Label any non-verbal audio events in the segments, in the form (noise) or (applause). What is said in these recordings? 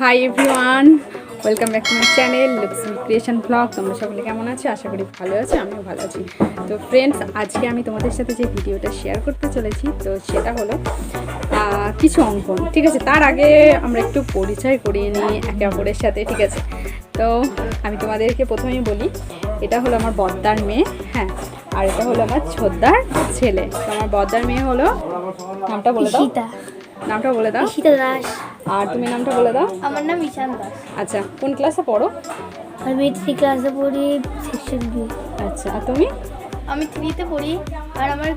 Hi everyone welcome back to my channel looks creation blog তোমরা সকলে কেমন আছো? আশা করি ভালো আছো আমিও ভালো আছি। তো ফ্রেন্ডস আজকে আমি তোমাদের সাথে যে ভিডিওটা শেয়ার করতে চলেছি তো সেটা হলো কিছু অঙ্কন। ঠিক আছে তার আগে আমরা একটু পরিচয় করিয়ে নিই একে অপরের সাথে ঠিক আছে? তো আমি তোমাদেরকে প্রথমেই বলি এটা হলো আমার বদ্দার মেয়ে হ্যাঁ? আর এটা হলো আমার ছোদ্দার ছেলে। তো আমার বদ্দার মেয়ে হলো নামটা বলে দাও। নামটা বলে দাও। ঈশিতা দাস। আর তুমি নামটা বলে দাও। আমার নাম ঈশান দাস। আচ্ছা কোন ক্লাসে পড়ো? আমি থ্রি ক্লাসে পড়ি সেকশন বি আচ্ছা আর তুমি? আমি থ্রিতে পড়ি আর আমার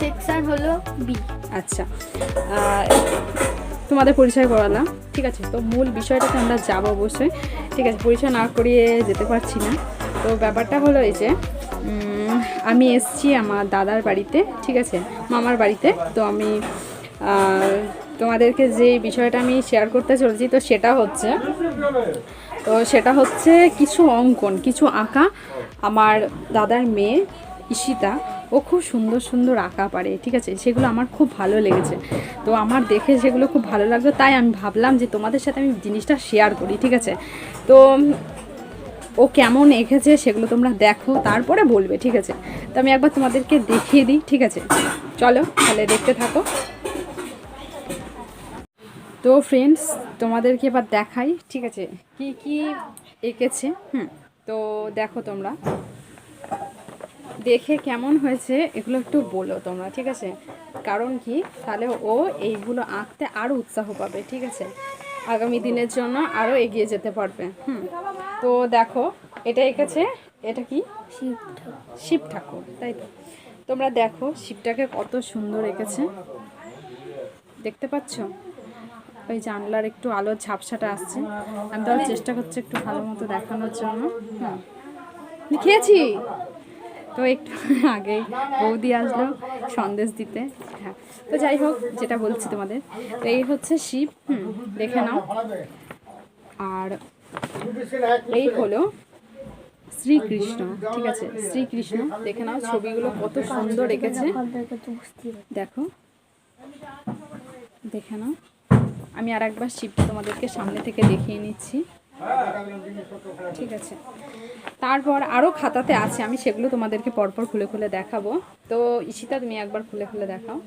সেকশন হলো বি আচ্ছা তোমাদের পরিচয় করালাম। ঠিক আছে তো মূল বিষয়টাতে আমরা যাব অবশ্যই। ঠিক আছে পরিচয় না করিয়ে যেতে পারছি না। তো ব্যাপারটা হলো এই যে আমি এসছি আমার দাদার বাড়িতে ঠিক আছে মামার বাড়িতে। তো আমি তোমাদেরকে যে বিষয়টা আমি শেয়ার করতে চলেছি, তো সেটা হচ্ছে, তো সেটা হচ্ছে কিছু অঙ্কন, কিছু আঁকা। আমার দাদার মেয়ে ঈশিতা, ও খুব সুন্দর সুন্দর আঁকা পারে, ঠিক আছে? সেগুলো আমার খুব ভালো লেগেছে। তো আমার দেখে সেগুলো খুব ভালো লাগল, তাই আমি ভাবলাম যে তোমাদের সাথে আমি জিনিসটা শেয়ার করি, ঠিক আছে? তো ও কেমন এঁকেছে সেগুলো তোমরা দেখো, তারপরে বলবে, ঠিক আছে? তো আমি একবার তোমাদেরকে দেখিয়ে দিই, ঠিক আছে? চলো, তাহলে দেখতে থাকো। তো ফ্রেন্ডস তোমাদেরকে এবার দেখাই ঠিক আছে? কি কি এঁকেছে? হুম তো দেখো তোমরা। দেখে কেমন হয়েছে এগুলো একটু বলো তোমরা ঠিক আছে? কারণ কি? তাহলে ও এইগুলো আঁকতে আরও উৎসাহ পাবে ঠিক আছে? আগামী দিনের জন্য আরও এগিয়ে যেতে পারবে হুম। তো দেখো এটা এঁকেছে এটা কি? শিব ঠাকুর শিব ঠাকুর তাই তো? তোমরা দেখো শিবটাকে কত সুন্দর এঁকেছে। দেখতে পাচ্ছ? ওই জানলার একটু আলোর ঝাপসাটা আসছে। আমি তাহলে চেষ্টা করছি একটু ভালো মতো দেখানোর জন্য। হুম খেয়েছি। তো একটু আগেই বৌদি আসলো সন্দেশ দিতে। হ্যাঁ। তো যাই হোক, যেটা বলছি তোমাদের। তো এই হচ্ছে শিব। হুম, দেখে নাও। আর এই হলো শ্রীকৃষ্ণ। ঠিক আছে, শ্রীকৃষ্ণ। দেখে নাও ছবিগুলো কত সুন্দর রেখেছে দেখো। দেখে নাও। আমি আর একবার শিবটা তোমাদেরকে সামনে থেকে দেখিয়ে নিচ্ছি। ঠিক আছে। তারপর আরও খাতাতে আছে আমি সেগুলো তোমাদেরকে পরপর খুলে খুলে দেখাবো। তো ঈশিতা তুমি একবার খুলে খুলে দেখাও।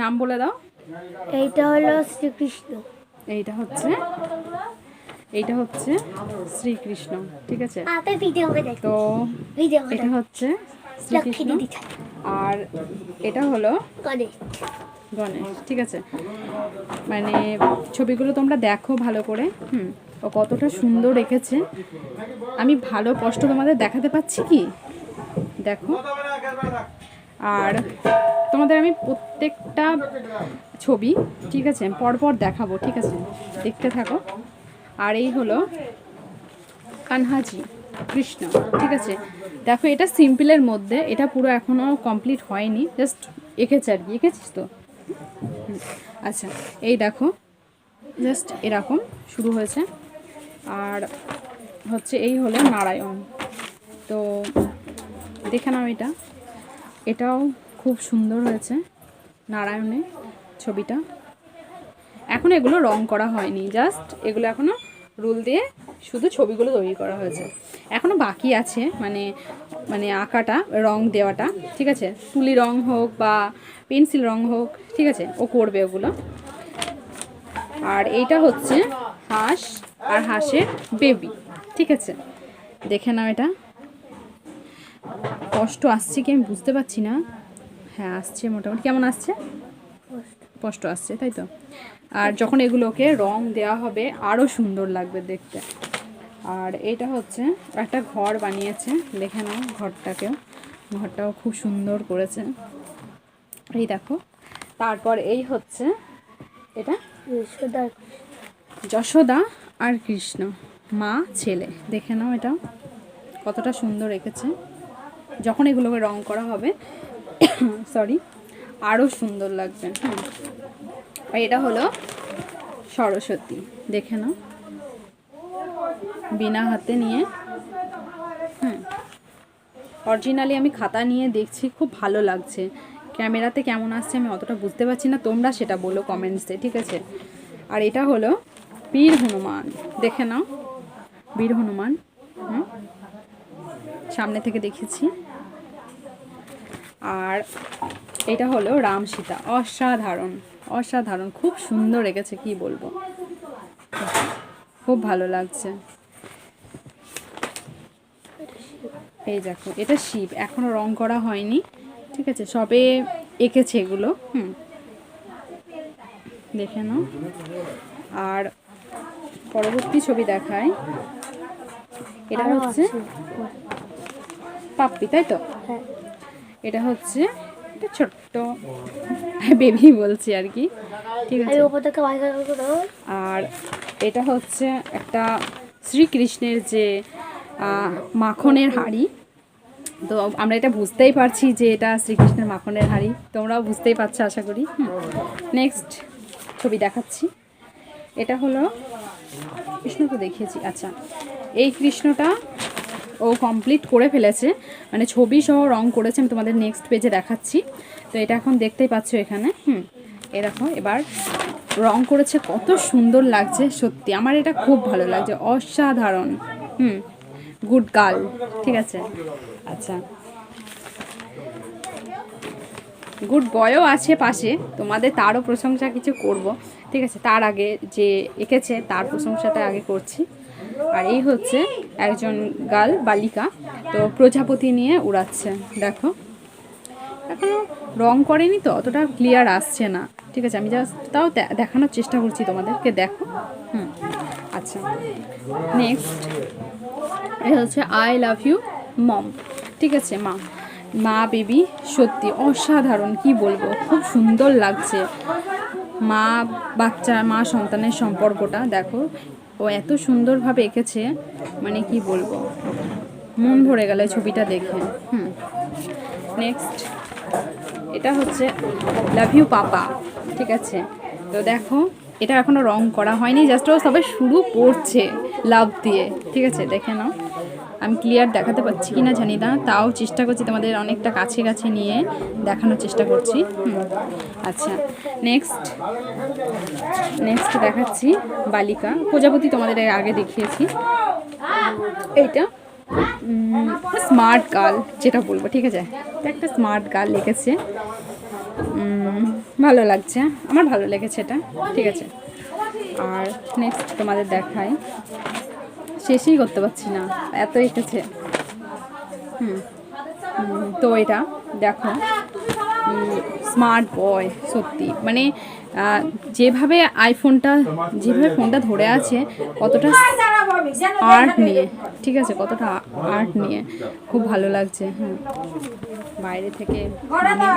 নাম বলে দাও। এইটা হলো শ্রীকৃষ্ণ। এইটা হচ্ছে? এইটা হচ্ছে শ্রীকৃষ্ণ। ঠিক আছে? তো এটা হচ্ছে শ্রীকৃষ্ণ। আর এটা হলো করে গণেশ ঠিক আছে। মানে ছবিগুলো তোমরা দেখো ভালো করে হুম। ও কতটা সুন্দর রেখেছে। আমি ভালো কষ্ট তোমাদের দেখাতে পাচ্ছি কি? দেখো। আর তোমাদের আমি প্রত্যেকটা ছবি ঠিক আছে পরপর দেখাবো ঠিক আছে। দেখতে থাকো। আর এই হলো কানহাজি। কৃষ্ণ। ঠিক আছে? দেখো, এটা সিম্পলের মধ্যে, এটা পুরো এখনও কমপ্লিট হয়নি জাস্ট এঁকেছে আর কি। এঁকেছিস তো? আচ্ছা এই দেখো জাস্ট এরকম শুরু হয়েছে। আর হচ্ছে এই হলো নারায়ণ। তো দেখে নাও এটা। এটাও খুব সুন্দর হয়েছে, নারায়ণের ছবিটা। এখন এগুলো রং করা হয়নি জাস্ট এগুলো এখনও রুল দিয়ে শুধু ছবিগুলো তৈরি করা হয়েছে। এখনও বাকি আছে মানে মানে আঁকাটা রং দেওয়াটা ঠিক আছে? তুলি রং হোক বা পেন্সিল রং হোক ঠিক আছে? ও করবে ওগুলো। আর এইটা হচ্ছে হাঁস আর হাঁসের বেবি ঠিক আছে? দেখে নাও এটা। কষ্ট আসছে কি আমি বুঝতে পারছি না। হ্যাঁ আসছে মোটামুটি। কেমন আসছে? স্পষ্ট আসছে তাই তো? আর যখন এগুলোকে রং দেওয়া হবে আরও সুন্দর লাগবে দেখতে। আর এটা হচ্ছে একটা ঘর বানিয়েছে দেখে নাও ঘরটাকেও। ঘরটাও খুব সুন্দর করেছে। এই দেখো তারপর এই হচ্ছে এটা যশোদা। যশোদা আর কৃষ্ণ মা ছেলে। দেখে নাও এটা কতটা সুন্দর রেখেছে যখন এগুলোকে রং করা হবে (coughs) সরি আরও সুন্দর লাগবে। হ্যাঁ। এটা হলো সরস্বতী দেখে নাও। বিনা হাতে নিয়ে। হুম। অরিজিনালি আমি খাতা নিয়ে দেখছি, খুব ভালো লাগছে। ক্যামেরাতে কেমন আসছে আমি অতটা বুঝতে পারছি না, তোমরা সেটা বলো কমেন্টসে ঠিক আছে? আর এটা হলো বীর হনুমান, দেখে নাও। বীর হনুমান, হুম। সামনে থেকে দেখেছি। আর এটা হলো রাম সীতা, অসাধারণ অসাধারণ, খুব সুন্দর রেখেছে কি বলব। খুব ভালো লাগছে। এই দেখো এটা শিব এখনও রং করা হয়নি ঠিক আছে? সবে এঁকেছে এগুলো হুম। দেখে নাও। আর পরবর্তী ছবি দেখায় এটা হচ্ছে। পাপ্পি তাই তো? হ্যাঁ। এটা হচ্ছে এটা ছোট্ট বেবি বলছি আর কি ঠিক আছে? আর এটা হচ্ছে একটা শ্রীকৃষ্ণের যে মাখনের হাড়ি তো আমরা এটা বুঝতেই পারছি যে এটা শ্রীকৃষ্ণের মাখনের হাড়ি। তোমরাও বুঝতেই পারছ, আশা করি। নেক্সট ছবি দেখাচ্ছি। এটা হলো কৃষ্ণ তো দেখিয়েছি। আচ্ছা এই কৃষ্ণটা ও কমপ্লিট করে ফেলেছে। মানে ছবি সহ রং করেছে, আমি তোমাদের নেক্সট পেজে দেখাচ্ছি। তো এটা এখন দেখতেই পাচ্ছ এখানে। হুম। এরকম এবার রং করেছে, কত সুন্দর লাগছে, সত্যি। আমার এটা খুব ভালো লাগছে, অসাধারণ। হুম। গুড গার্ল ঠিক আছে? আচ্ছা। গুড বয়ও আছে পাশে, তোমাদের তারও প্রশংসা কিছু করব, ঠিক আছে? তার আগে যে এঁকেছে, তার প্রশংসাটা আগে করছি। আর এই হচ্ছে একজন গাল বালিকা, তো প্রজাপতি নিয়ে উড়াচ্ছে, দেখো। এখনও রং করেনি তো, অতটা ক্লিয়ার আসছে না, ঠিক আছে? আমি জাস্ট তাও দেখানোর চেষ্টা করছি তোমাদেরকে, দেখো। হুম আচ্ছা। নেক্সট এটা হচ্ছে আই লাভ ইউ মম ঠিক আছে, মা। মা বেবি সত্যি অসাধারণ, কি বলব? খুব সুন্দর লাগছে। মা, বাচ্চা, মা, সন্তানের সম্পর্কটা, দেখো। ও এত সুন্দরভাবে এঁকেছে মানে কি বলব? মন ভরে গেল ছবিটা দেখে। হুম। নেক্সট এটা হচ্ছে লাভ ইউ পাপা ঠিক আছে? তো দেখো, এটা এখনও রং করা হয়নি জাস্ট ও সবাই শুরু করছে লাভ দিয়ে। ঠিক আছে, দেখে নাও। আমি ক্লিয়ার দেখাতে পারছি কি না জানি না, তাও চেষ্টা করছি তোমাদের অনেকটা কাছে কাছে নিয়ে দেখানোর চেষ্টা করছি। আচ্ছা নেক্সট নেক্সট দেখাচ্ছি বালিকা। প্রজাপতি তোমাদের আগে দেখিয়েছি। এইটা স্মার্ট গার্ল যেটা বলব, ঠিক আছে? একটা স্মার্ট গার্ল লিখেছে। ভালো লাগছে, আমার ভালো লেগেছে এটা, ঠিক আছে? আর নেক্সট তোমাদের দেখাই। শেষই করতে পারছি না। এত এঁকেছে হুম। তো এটা দেখো। স্মার্ট বয় সত্যি। মানে যেভাবে আইফোনটা যেভাবে ফোনটা ধরে আছে কতটা আর্ট নিয়ে। ঠিক আছে কতটা আর্ট নিয়ে। খুব ভালো লাগছে হ্যাঁ বাইরে থেকে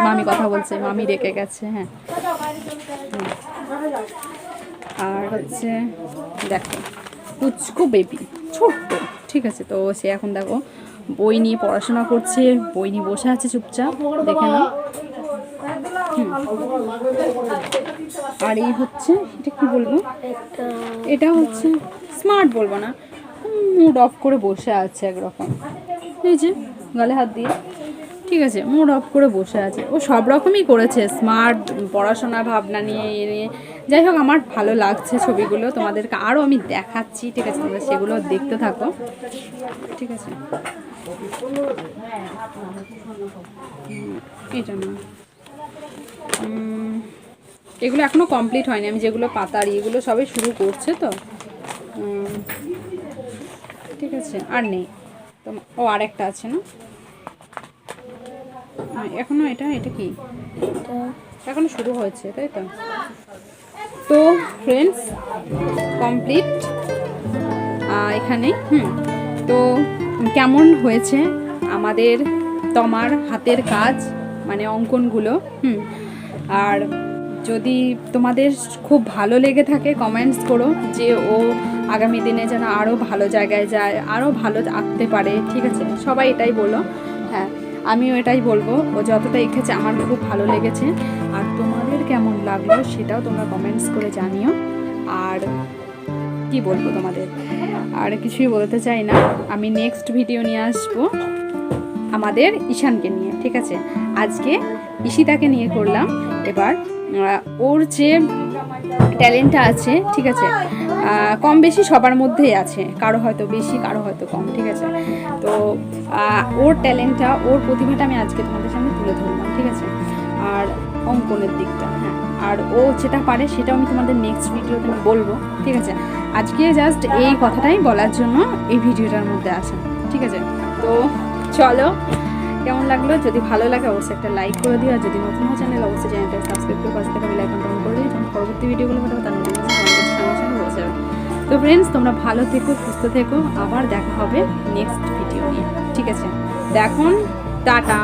মামি- কথা বলছে মামি রেখে গেছে হ্যাঁ। হুম। আর হচ্ছে দেখো পুচকু বেবি ছোট্ট ঠিক আছে তো সে এখন দেখো বই নিয়ে পড়াশোনা করছে বই নিয়ে বসে আছে চুপচাপ দেখে না আর এই হচ্ছে এটা কি বলব? এটা হচ্ছে স্মার্ট বলব না মুড অফ করে বসে আছে একরকম। এই যে গালে হাত দিয়ে। ঠিক আছে মুড অফ করে বসে আছে। ও সব রকমই করেছে স্মার্ট পড়াশোনা ভাবনা নিয়ে এ নিয়ে। যাই হোক আমার ভালো লাগছে ছবিগুলো। তোমাদেরকে আরও আমি দেখাচ্ছি ঠিক আছে? তোমরা সেগুলো দেখতে থাকো। ঠিক আছে? এটা না। এগুলো এখনও কমপ্লিট হয়নি। আমি যেগুলো পাতারি এগুলো সবে শুরু করছে তো। ঠিক আছে? আর নেই। তো ও আর একটা আছে না? আহ, এখনও এটা এটা কি? এটা। এখনও শুরু হয়েছে তাই তো? তো ফ্রেন্ডস কমপ্লিট এখানে, হুম, তো কেমন হয়েছে আমাদের তোমার হাতের কাজ মানে অঙ্কনগুলো, হুম? আর যদি তোমাদের খুব ভালো লেগে থাকে কমেন্টস করো যে ও আগামী দিনে যেন আরও ভালো জায়গায় যায় আরও ভালো আঁকতে পারে, ঠিক আছে? সবাই এটাই বলো হ্যাঁ আমিও এটাই বলব, ও যতটা এঁকেছে, আমার খুব ভালো লেগেছে। কেমন লাগল সেটাও তোমরা কমেন্টস করে জানিও। আর কি বলব তোমাদের? আর কিছুই বলতে চাই না। আমি নেক্সট ভিডিও নিয়ে আসব আমাদের ঈশানকে নিয়ে, ঠিক আছে? আজকে ঈশিতাকে নিয়ে করলাম। এবার ওর যে ট্যালেন্টটা আছে, ঠিক আছে? কম বেশি সবার মধ্যেই আছে। কারও হয়তো বেশি, কারও হয়তো কম, ঠিক আছে? তো ওর ট্যালেন্টটা ওর প্রতিভাটা আমি আজকে তোমাদের সামনে তুলে ধরলাম, ঠিক আছে? আর অঙ্কনের দিকটা হ্যাঁ। আর ও যেটা পারে সেটাও আমি তোমাদের নেক্সট ভিডিওতে বলব, ঠিক আছে? আজকে জাস্ট এই কথাটাই বলার জন্য এই ভিডিওটার মধ্যে আসা ঠিক আছে? তো চলো, কেমন লাগল? যদি ভালো লাগে অবশ্যই একটা লাইক করে দিও, আর যদি নতুন হয় চ্যানেল অবশ্যই চ্যানেলটা সাবস্ক্রাইব করে পাশে থাকা বেল আইকনটা অন করে দিও, যখন পরবর্তী ভিডিওগুলো পাঠাবো তার সঙ্গে পৌঁছে যাবে। তো ফ্রেন্ডস তোমরা ভালো থেকো, সুস্থ থেকো, আবার দেখা হবে নেক্সট ভিডিও নিয়ে, ঠিক আছে? দেখুন, টাটা!